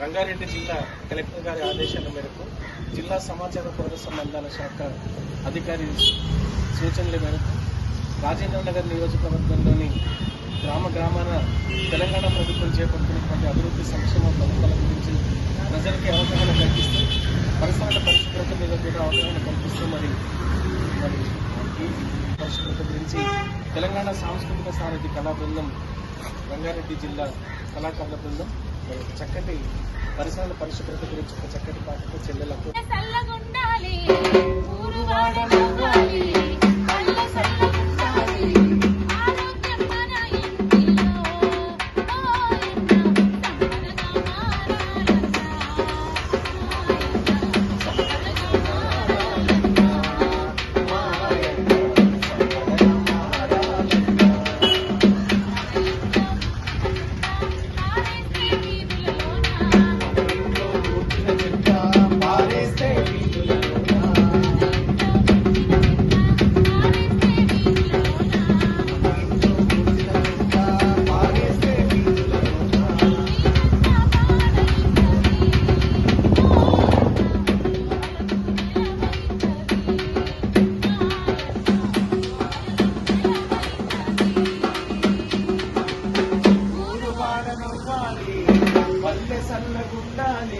రంగారెడ్డి జిల్లా కలెక్టర్ గారి ఆదేశాల మేరకు జిల్లా సమాచార పౌర సంబంధాల శాఖ అధికారి సూచనల మేరకు రాజేంద్ర నగర్ నియోజకవర్గంలోని గ్రామ గ్రామాన తెలంగాణ ప్రభుత్వం చేపడుతున్నటువంటి అభివృద్ధి సంక్షేమ పథకాల గురించి ప్రజలకి అవగాహన కల్పిస్తూ పరిసరాల పరిశుభ్రత మీద కూడా అవగాహన కల్పిస్తూ మరి మరి ఈ పరిశుభ్రత గురించి తెలంగాణ సాంస్కృతిక సారథి కళా బృందం రంగారెడ్డి జిల్లా కళాకారుల బృందం మరి చక్కటి పరిసరాల పరిశుభ్రత గురించి ఒక చక్కటి పాటతో చెల్లెలకు 온다네.